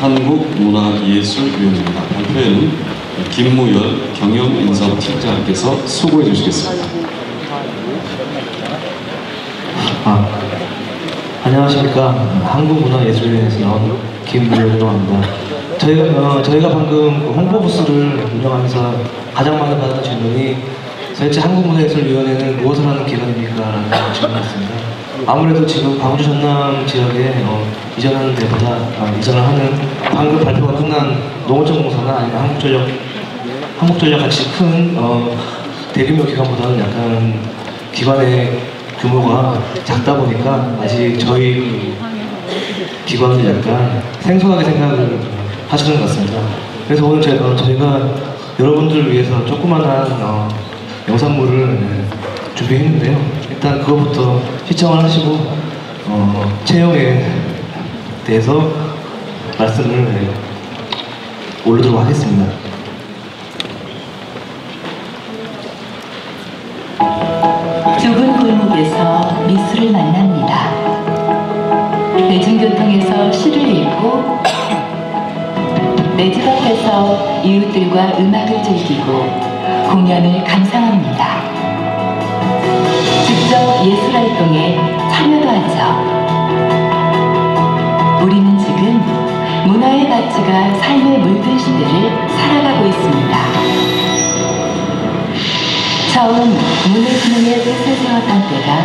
한국문화예술위원회입니다. 발표에는 김무열 경영인사팀장께서 수고해 주시겠습니다. 아, 안녕하십니까. 한국문화예술위원회에서 나온 김무열이라고 합니다. 저희가, 어, 저희가 방금 그 홍보 부스를 운영하면서 가장 많이 받았던 질문이 도대체 한국문화예술위원회는 무엇을 하는 기관입니까? 라는 질문이었습니다. 아무래도 지금 광주 전남 지역에 어, 이전하는 데보다 아, 이전을 하는 방금 발표가 끝난 농어촌공사나 아니면 한국전력 한국전력 같이 큰 어, 대규모 기관보다는 약간 기관의 규모가 작다 보니까 아직 저희 그 기관을 약간 생소하게 생각을 하시는 것 같습니다. 그래서 오늘 제가, 어, 저희가 여러분들을 위해서 조그만한 어, 영상물을 네, 준비했는데요. 일단 그것부터 시청을 하시고 어, 채용에 대해서 말씀을 네, 올리도록 하겠습니다. 좁은 골목에서 미술을 만납니다. 대중교통에서 시를 읽고 내 집 앞에서 이웃들과 음악을 즐기고 공연을 감상합니다. 직접 예술활동에 참여도 하죠. 우리는 지금 문화의 가치가 삶에 물든 시대를 살아가고 있습니다. 처음 문의 기능의 뜻을 세웠던 때가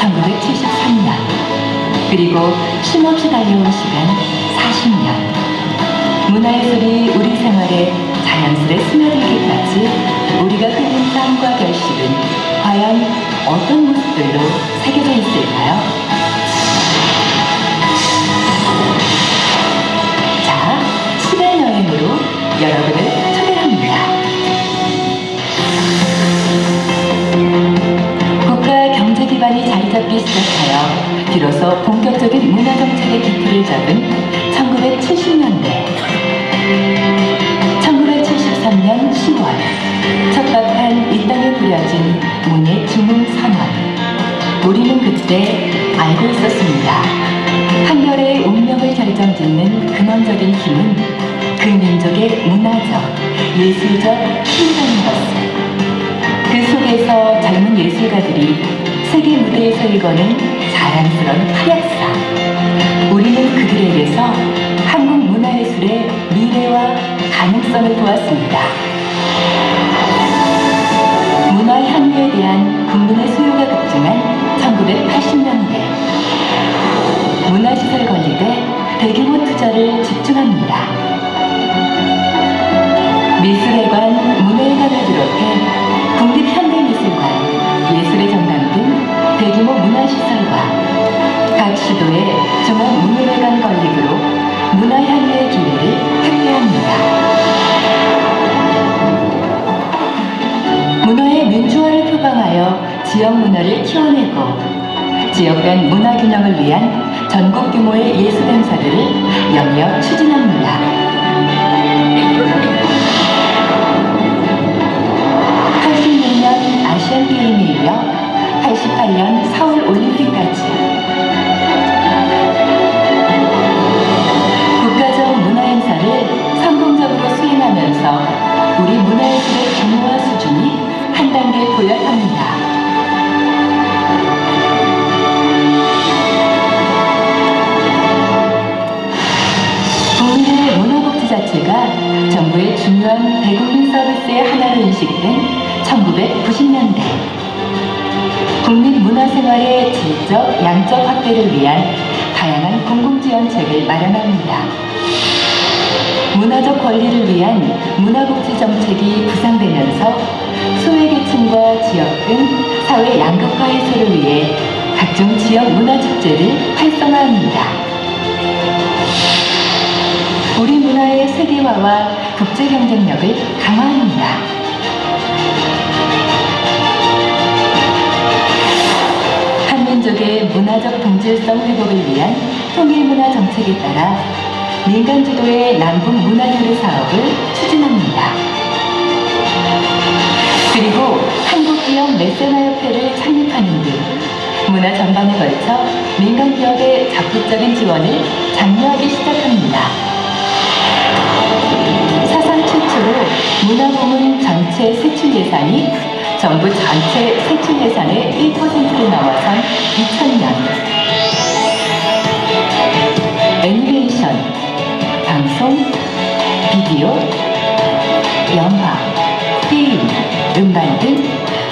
1973년 그리고 쉼없이 달려온 시간 40년 문화예술이 우리 생활에 자연스레 스며들기까지 우리가 흘린 땀과 결실은 과연 어떤 모습들로 새겨져 있을까요? 자, 시간 여행으로 여러분을 초대합니다. 국가 경제 기반이 자리 잡기 시작하여 비로소 본격적인 문화 정책의 기틀을 잡은 1970년대. 때 알고 있었습니다. 한별의 운명을 결정짓는 근원적인 힘은 그 민족의 문화적, 예술적 힘이라는 것을 그 속에서 젊은 예술가들이 세계 무대에서 일거는 자랑스러운 활약사 우리는 그들에게서 한국 문화예술의 미래와 가능성을 보았습니다. 문화향유에 대한 국민의 소용 180명대 문화시설 건립에 대규모 투자를 집중합니다. 미술회관, 문화회관을 비롯해 국립현대미술관, 예술의 전당 등 대규모 문화시설과 각 시도의 종합 문화회관 건립으로 문화향유의 기회를 확대합니다. 문화의 민주화를 표방하여 지역 문화를 키워내고 지역 간 문화 균형을 위한 전국 규모의 예술 행사들을 연이어 추진합니다. 마련합니다. 문화적 권리를 위한 문화복지 정책이 부상되면서 소외계층과 지역 등 사회 양극화 해소를 위해 각종 지역 문화축제를 활성화합니다. 우리 문화의 세계화와 국제 경쟁력을 강화합니다. 한민족의 문화적 동질성 회복을 위한 통일문화 정책에 따라 민간 주도의 남북 문화교류 사업을 추진합니다. 그리고 한국기업 메세나협회를 창립하는 등 문화 전반에 걸쳐 민간 기업의 적극적인 지원을 장려하기 시작합니다. 사상 최초로 문화 부문 전체 세출 예산이 정부 전체 세출 예산의 1%를 넘어선 2000년 방송, 비디오, 영화, 게임, 음반 등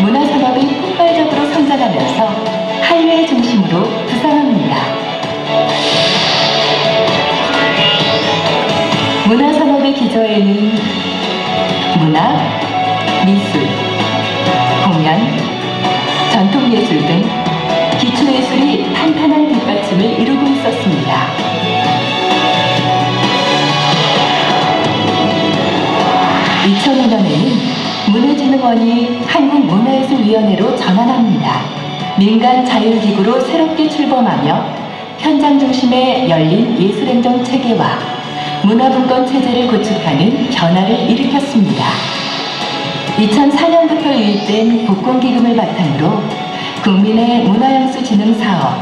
문화산업이 폭발적으로 성장하면서 한류의 중심으로 부상합니다. 문화산업의 기저에는 문화, 미술, 공연, 전통예술 등 기초예술이 탄탄한 뒷받침을 이루고 있었습니다. 문화진흥원이 한국문화예술위원회로 전환합니다. 민간 자율기구로 새롭게 출범하며 현장 중심의 열린 예술행정 체계와 문화분권 체제를 구축하는 변화를 일으켰습니다. 2004년부터 유입된 복권기금을 바탕으로 국민의 문화영수 진흥 사업,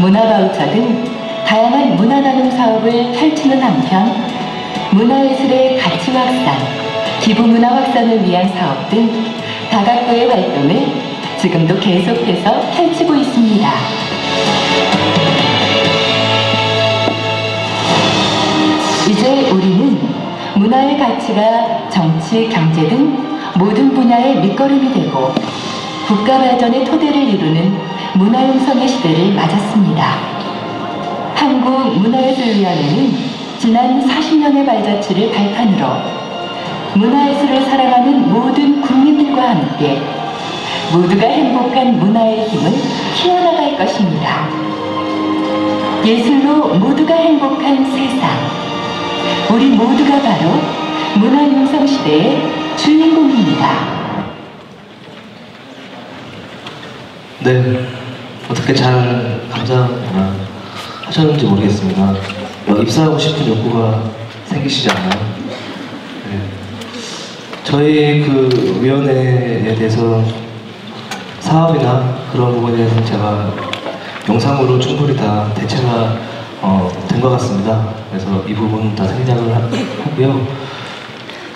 문화바우처 등 다양한 문화나눔 사업을 펼치는 한편 문화예술의 가치 확산, 기부문화 확산을 위한 사업 등 다각도의 활동을 지금도 계속해서 펼치고 있습니다. 이제 우리는 문화의 가치가 정치, 경제 등 모든 분야의 밑거름이 되고 국가 발전의 토대를 이루는 문화융성의 시대를 맞았습니다. 한국문화예술위원회는 지난 40년의 발자취를 발판으로 문화예술을 사랑하는 모든 국민들과 함께 모두가 행복한 문화의 힘을 키워나갈 것입니다. 예술로 모두가 행복한 세상. 우리 모두가 바로 문화융성 시대의 주인공입니다. 네, 어떻게 잘 감상 하셨는지 모르겠습니다. 뭐 입사하고 싶은 욕구가 생기시지 않나요? 네. 저희 그 위원회에 대해서 사업이나 그런 부분에 대해서 제가 영상으로 충분히 다 대체가 어, 된 것 같습니다. 그래서 이 부분 다 생략을 하- 하고요.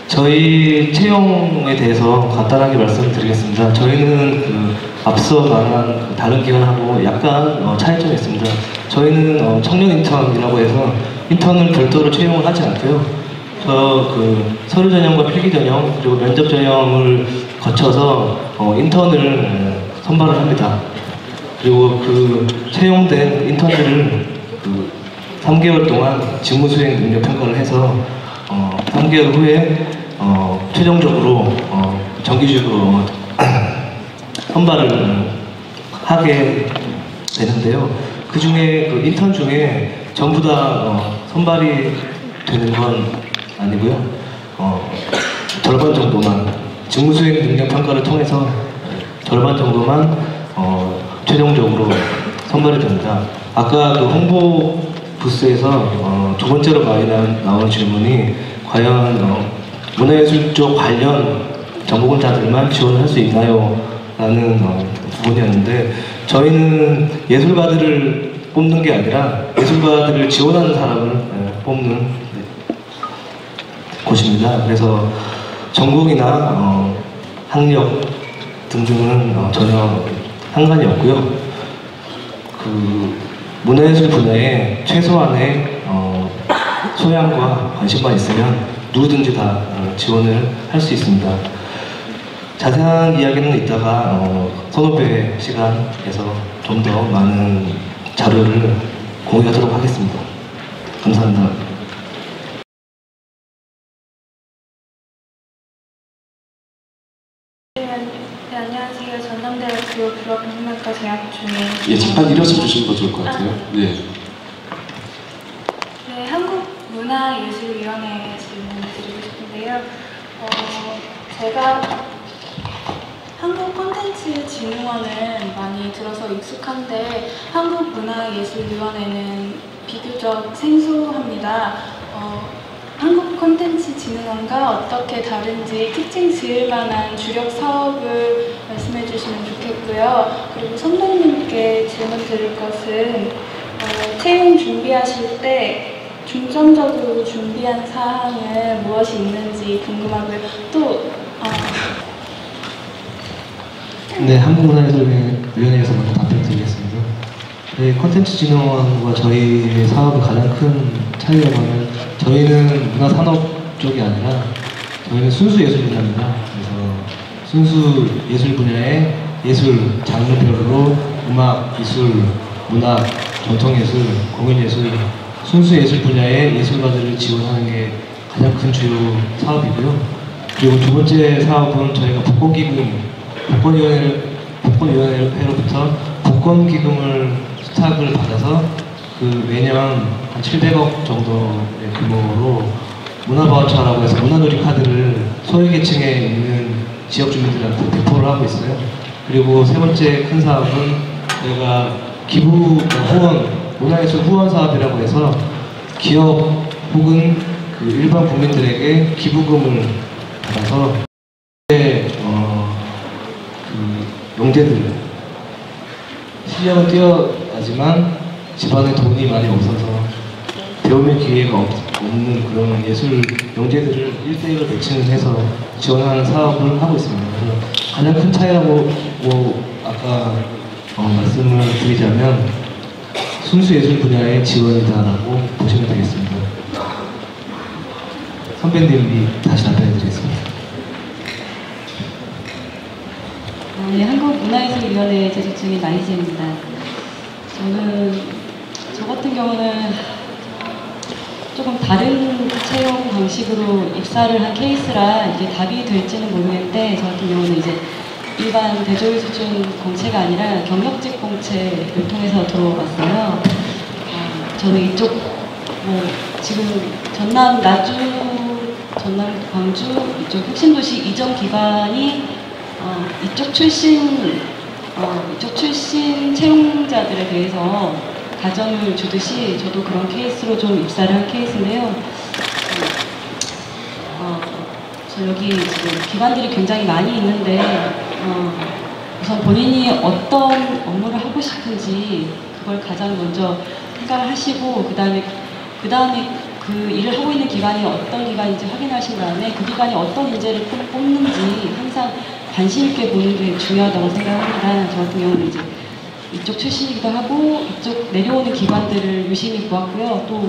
저희 채용에 대해서 간단하게 말씀드리겠습니다. 저희는 그 앞서 말한 그 다른 기관하고 약간 어, 차이점이 있습니다. 저희는 어, 청년 인턴이라고 해서 인턴을 별도로 채용을 하지 않고요. 저그 서류 전형과 필기 전형 그리고 면접 전형을 거쳐서 어, 인턴을 어, 선발을 합니다. 그리고 그 채용된 인턴들을 그 3개월 동안 직무 수행 능력 평가를 해서 어, 3개월 후에 어, 최종적으로 어, 정기적으로 선발을 하게 되는데요. 그 중에 그 인턴 중에 전부 다 어, 선발이 되는 건 아니고요. 어, 절반 정도만 직무 수행 능력 평가를 통해서 절반 정도만 어, 최종적으로 선발이 됩니다. 아까 그 홍보 부스에서 어, 두 번째로 많이 나, 나온 질문이 과연 어, 문화예술 쪽 관련 전공자들만 지원을 할수 있나요? 라는 어, 부분이었는데 저희는 예술가들을 뽑는 게 아니라 예술가들을 지원하는 사람을 예, 뽑는 네, 곳입니다. 그래서 전공이나 어, 학력 등등은 어, 전혀 상관이 없고요. 그 문화예술 분야에 최소한의 어, 소양과 관심만 있으면 누구든지 다 어, 지원을 할 수 있습니다. 자세한 이야기는 이따가 어, 선후배 시간에서 좀 더 많은 자료를 공유하도록 하겠습니다. 감사합니다. 네, 안녕하세요. 전남대학교 불어국문학과 재학 중인 예, 잠깐 일어서 주시는 거 좋을 것 같아요. 네. 네, 한국문화예술위원회 질문 드리고 싶은데요. 어, 제가 한국 콘텐츠 진흥원은 많이 들어서 익숙한데 한국문화예술위원회는 비교적 생소합니다. 어, 한국 콘텐츠 진흥원과 어떻게 다른지 특징 지을 만한 주력 사업을 말씀해 주시면 좋겠고요. 그리고 선배님께 질문 드릴 것은 어, 채용 준비하실 때 중점적으로 준비한 사항은 무엇이 있는지 궁금하고요. 또 어, 네, 한국문화예술위원회에서 먼저 답변 드리겠습니다. 저희 콘텐츠 진흥원과 저희의 사업의 가장 큰 차이라고 하면 저희는 문화산업 쪽이 아니라 저희는 순수 예술 분야입니다. 그래서 순수 예술 분야의 예술 장르별로 음악, 기술, 문학, 전통예술, 공연예술, 순수 예술 분야의 예술가들을 지원하는 게 가장 큰 주요 사업이고요. 그리고 두 번째 사업은 저희가 복권기금, 복권위원회를, 복권위원회로부터 복권기금을 수탁을 받아서 그 매년 한 700억 정도의 규모로 문화바우처라고 해서 문화놀이 카드를 소외계층에 있는 지역 주민들한테 배포를 하고 있어요. 그리고 세 번째 큰 사업은 저희가 기부 후원, 문화예술 후원 사업이라고 해서 기업 혹은 그 일반 국민들에게 기부금을 받아서 어, 그 영재들 실력은 뛰어 나지만 집안에 돈이 많이 없어서 배움의 기회가 없, 없는 그런 예술 영재들을 1대1로 매칭해서 지원하는 사업을 하고 있습니다. 그래서 가장 큰 차이라고 뭐 아까 어, 말씀을 드리자면 순수 예술 분야의 지원이다라고 보시면 되겠습니다. 선배님이 다시 답변해드리겠습니다. 네, 한국문화예술위원회 재직 중인 마이즈입니다. 저는 저 같은 경우는 조금 다른 채용 방식으로 입사를 한 케이스라 이게 답이 될지는 모르겠는데 저 같은 경우는 이제 일반 대졸 수준 공채가 아니라 경력직 공채를 통해서 들어왔어요. 어, 저는 이쪽 뭐 지금 전남 나주, 전남 광주 이쪽 혁신도시 이전 기관이 어, 이쪽 출신 어, 이쪽 출신 채용자들에 대해서 가정을 주듯이 저도 그런 케이스로 좀 입사를 한 케이스인데요. 어, 저 여기 지금 기관들이 굉장히 많이 있는데 어, 우선 본인이 어떤 업무를 하고 싶은지 그걸 가장 먼저 생각을 하시고 그 다음에 그 다음에 그 일을 하고 있는 기관이 어떤 기관인지 확인하신 다음에 그 기관이 어떤 뽑- 뽑는지 항상 관심 있게 보는 게 중요하다고 생각합니다. 저 같은 경우는 이제 이쪽 출신이기도 하고 이쪽 내려오는 기관들을 유심히 보았고요. 또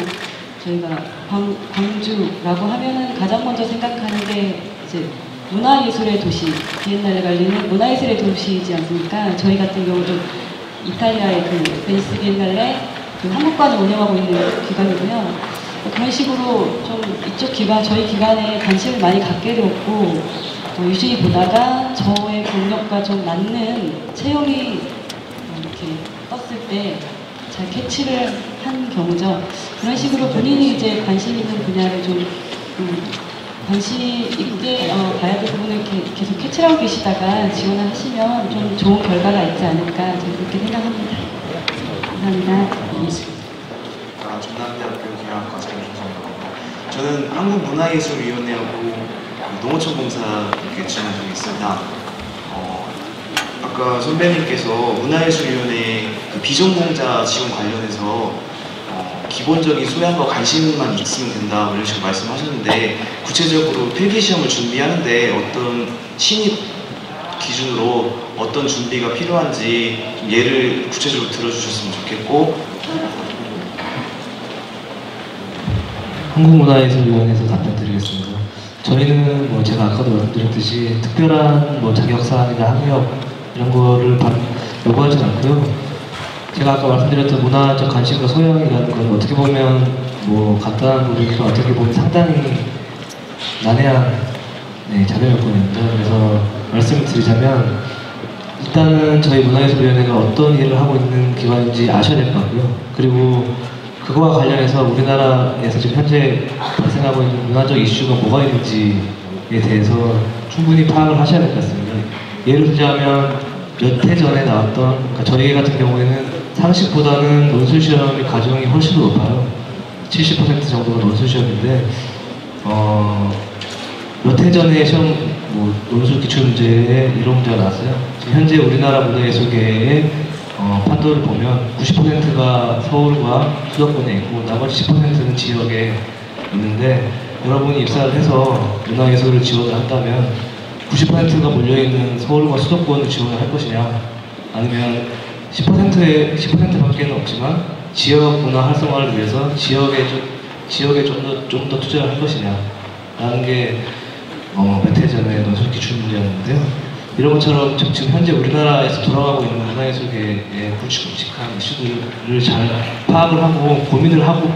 저희가 광, 광주라고 하면은 가장 먼저 생각하는 게 이제 문화예술의 도시, 비엔날레 관리는 문화예술의 도시이지 않습니까? 저희 같은 경우도 이탈리아의 그 베니스 비엔날레 그 한국관을 운영하고 있는 기관이고요. 그런 식으로 좀 이쪽 기관, 저희 기관에 관심을 많이 갖게 되었고 어, 유심히 보다가 저의 경력과 좀 맞는 어, 이렇게 떴을 때 잘 캐치를 한 경우죠. 그런 식으로 본인이 이제 관심 있는 분야를 좀 음, 관심 있게 어, 봐야 될 부분을 이렇게 계속 캐치하고 계시다가 지원을 하시면 좀 좋은 결과가 있지 않을까 저는 그렇게 생각합니다. 감사합니다. 아, 전남대학교 경영학과장 김성입니다. 저는 한국문화예술위원회하고 농어촌 공사 이렇게 지원 중에 있습니다. 어, 아까 선배님께서 문화예술위원회 그 비전공자 지원 관련해서 어, 기본적인 소양과 관심만 있으면 된다 이런 식으로 말씀하셨는데 구체적으로 필기 시험을 준비하는데 어떤 신입 기준으로 어떤 준비가 필요한지 좀 예를 구체적으로 들어주셨으면 좋겠고 한국문화예술위원회에서 답변 드리겠습니다. 저희는 뭐 제가 아까도 말씀드렸듯이 특별한 뭐 자격사항이나 학력 이런 거를 바- 요구하지 않고요. 제가 아까 말씀드렸던 문화적 관심과 소양이라는 건 어떻게 보면 뭐 간단한 부분이지만 어떻게 보면 상당히 난해한 네, 자격 요건입니다. 그래서 말씀을 드리자면 일단은 저희 문화예술위원회가 어떤 일을 하고 있는 기관인지 아셔야 될 것 같고요. 그리고 그거와 관련해서 우리나라에서 지금 현재 발생하고 있는 문화적 이슈가 뭐가 있는지에 대해서 충분히 파악을 하셔야 될 것 같습니다. 예를 들자면 몇 해 전에 나왔던 그러니까 저희 같은 경우에는 상식보다는 논술 시험이 과정이 훨씬 더 높아요. 70% 정도가 논술 시험인데 어, 몇 해 전에 시험 뭐 논술 기출 문제에 이런 문제가 나왔어요. 현재 우리나라 문화 예술계의 표를 보면 90%가 서울과 수도권에 있고 나머지 10%는 지역에 있는데 여러분이 입사를 해서 문화예술을 지원을 한다면 90%가 몰려있는 서울과 수도권을 지원을 할 것이냐 아니면 10%의 10%밖에는 없지만 지역 문화 활성화를 위해서 지역에 좀 지역에 좀 더 좀 더 투자를 할 것이냐 라는 게 어, 몇 해 전에 논술 기출 문제였는데요. 이런 것처럼 지- 지금 현재 우리나라에서 돌아가고 있는 문화예술계의 굵직굵직한 이슈들을 잘 파악을 하고 고민을 하고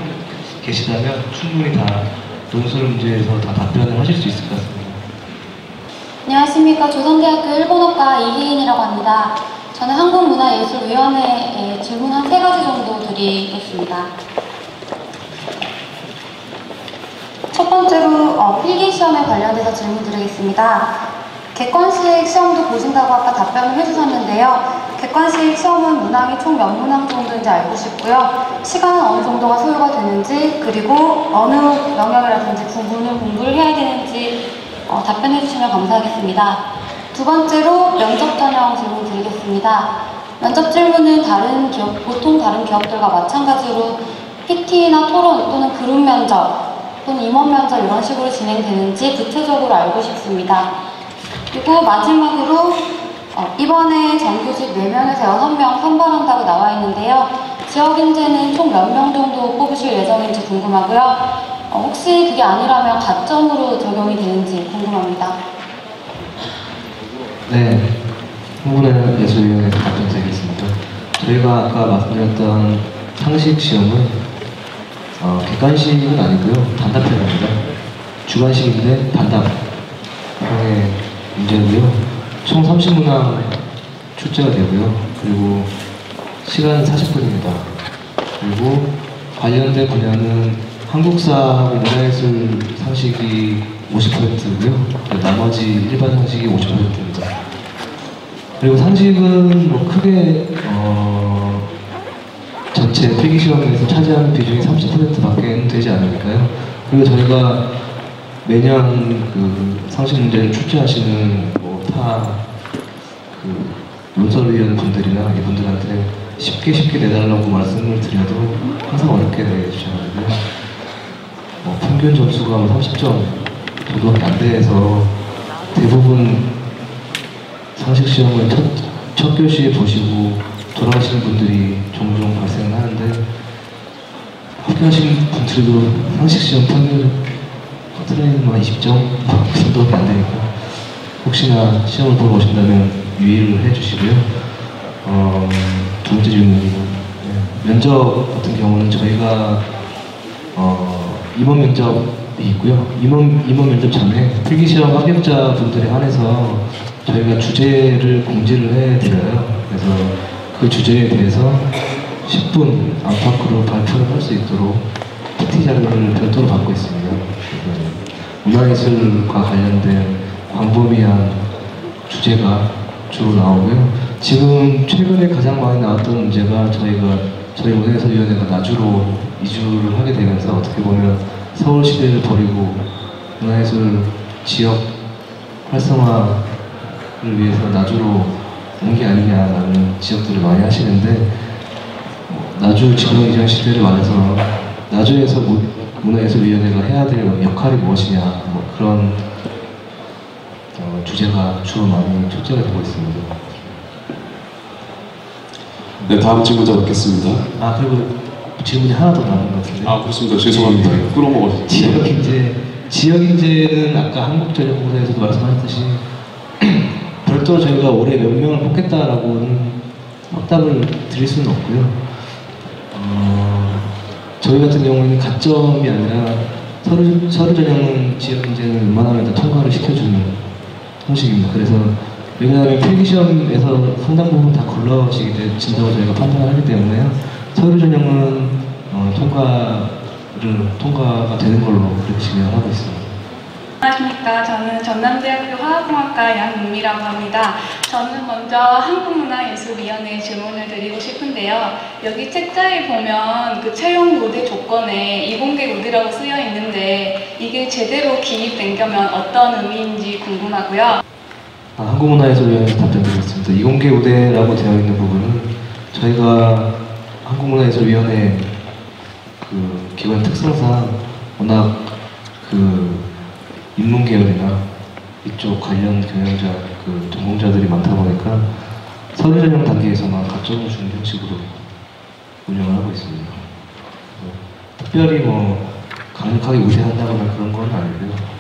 계시다면 충분히 다 논술 문제에서 다 답변을 하실 수 있을 것 같습니다. 안녕하십니까. 조선대학교 일본어과 이희인이라고 합니다. 저는 한국문화예술위원회에 질문 한 세 가지 정도 드리겠습니다. 첫 번째로 어, 필기 시험에 관련돼서 질문 드리겠습니다. 객관식 시험도 보신다고 아까 답변을 해주셨는데요. 객관식 시험은 문항이 총 몇 문항 정도인지 알고 싶고요. 시간은 어느 정도가 소요가 되는지, 그리고 어느 영역이라든지 부분을 공부를 해야 되는지 어, 답변해 주시면 감사하겠습니다. 두 번째로 면접 전형 질문 드리겠습니다. 면접 질문은 다른 기업, 보통 다른 기업들과 마찬가지로 PT나 토론 또는 그룹 면접 또는 임원 면접 이런 식으로 진행되는지 구체적으로 알고 싶습니다. 그리고 마지막으로 어, 이번에 정규직 4명에서 6명 선발한다고 나와 있는데요. 지역 인재는 총 몇 명 정도 뽑으실 예정인지 궁금하고요. 어, 혹시 그게 아니라면 가점으로 적용이 되는지 궁금합니다. 네, 흥분의 예술위원회 답변 드리겠습니다. 저희가 아까 말씀드렸던 상식 시험은 어, 객관식은 아니고요. 단답형입니다. 주관식인데 단답형의 문제고요. 총 30문항 출제가 되고요. 그리고 시간은 40분입니다. 그리고 관련된 분야는 한국사하고 문화예술 상식이 50%고요. 나머지 일반 상식이 50%입니다. 그리고 상식은 뭐 크게 어, 전체 필기 시험에서 차지하는 비중이 30%밖에 되지 않으니까요. 그리고 저희가 매년 그 상식 문제를 출제하시는 뭐타그 논설위원 분들이나 이분들한테 쉽게 쉽게 내달라고 말씀을 드려도 항상 어렵게 내주셔가지고요. 뭐 평균 점수가 30점 정도밖에 안 돼서 대부분 상식 시험을 첫, 첫 교시에 보시고 돌아가시는 분들이 종종 발생을 하는데 합격하신 분들도 상식 시험 평균 커트라인은 뭐 20점 그 정도밖에 안 되니까 혹시나 시험을 보러 오신다면 유의를 해주시고요. 어, 두 번째 질문은 네, 면접 같은 경우는 저희가 어, 임원 면접이 있고요. 임원, 임원 면접 전에 필기시험 합격자 분들에 한해서 저희가 주제를 공지를 해드려요. 그래서 그 주제에 대해서 10분 안팎으로 발표를 할 수 있도록 PT 자료를 별도로 받고 있습니다. 그 문화예술과 관련된 광범위한 주제가 주로 나오고요. 지금 최근에 가장 많이 나왔던 문제가 저희가 저희 문화예술위원회가 나주로 이주를 하게 되면서 어떻게 보면 서울 시대를 버리고 문화예술 지역 활성화를 위해서 나주로 온 게 아니냐라는 지적들을 많이 하시는데 나주 지방 이전 시대를 맞아서 나주에서 문- 문화예술위원회가 해야 될 역할이 무엇이냐 뭐 그런 어, 주제가 주로 많이 초점이 되고 있습니다. 네, 다음 질문자 받겠습니다. 아 그리고 질문이 하나 더 남은 것 같은데. 아, 그렇습니다. 죄송합니다. 끌어먹었습니다. 지역 인재, 지역 인재는 아까 한국전력공사에서도 말씀하셨듯이 별도로 저희가 올해 몇 명을 뽑겠다라고는 확답을 드릴 수는 없고요. 어, 저희 같은 경우에는 가점이 아니라 서류, 서류 전형 지역 인재는 웬만하면 다 통과를 시켜주는 형식입니다. 그래서 왜냐하면 필기시험에서 상당 부분 다 굴러진다고 저희가 판단을 하기 때문에요. 서류 전형은 어, 통과를 통과가 되는 걸로 그렇게 진행을 하고 있습니다. 안녕하십니까. 저는 전남대학교 화학공학과 양은미라고 합니다. 저는 먼저 한국문화예술위원회에 질문을 드리고 싶은데요. 여기 책자에 보면 그 채용 모드 조건에 이공계 모드라고 쓰여 있는데 이게 제대로 기입된 거면 어떤 의미인지 궁금하고요. 아, 한국문화예술위원회 답변드리겠습니다. 이공계 우대라고 되어 있는 부분은 저희가 한국문화예술위원회 그 기관 특성상 워낙 그 인문 계열이나 이쪽 관련 경영자 그 전공자들이 많다 보니까 서류 전형 단계에서만 가점 주는 형식으로 운영을 하고 있습니다. 뭐 특별히 뭐 강력하게 우세한다거나 그런 건 아니고요.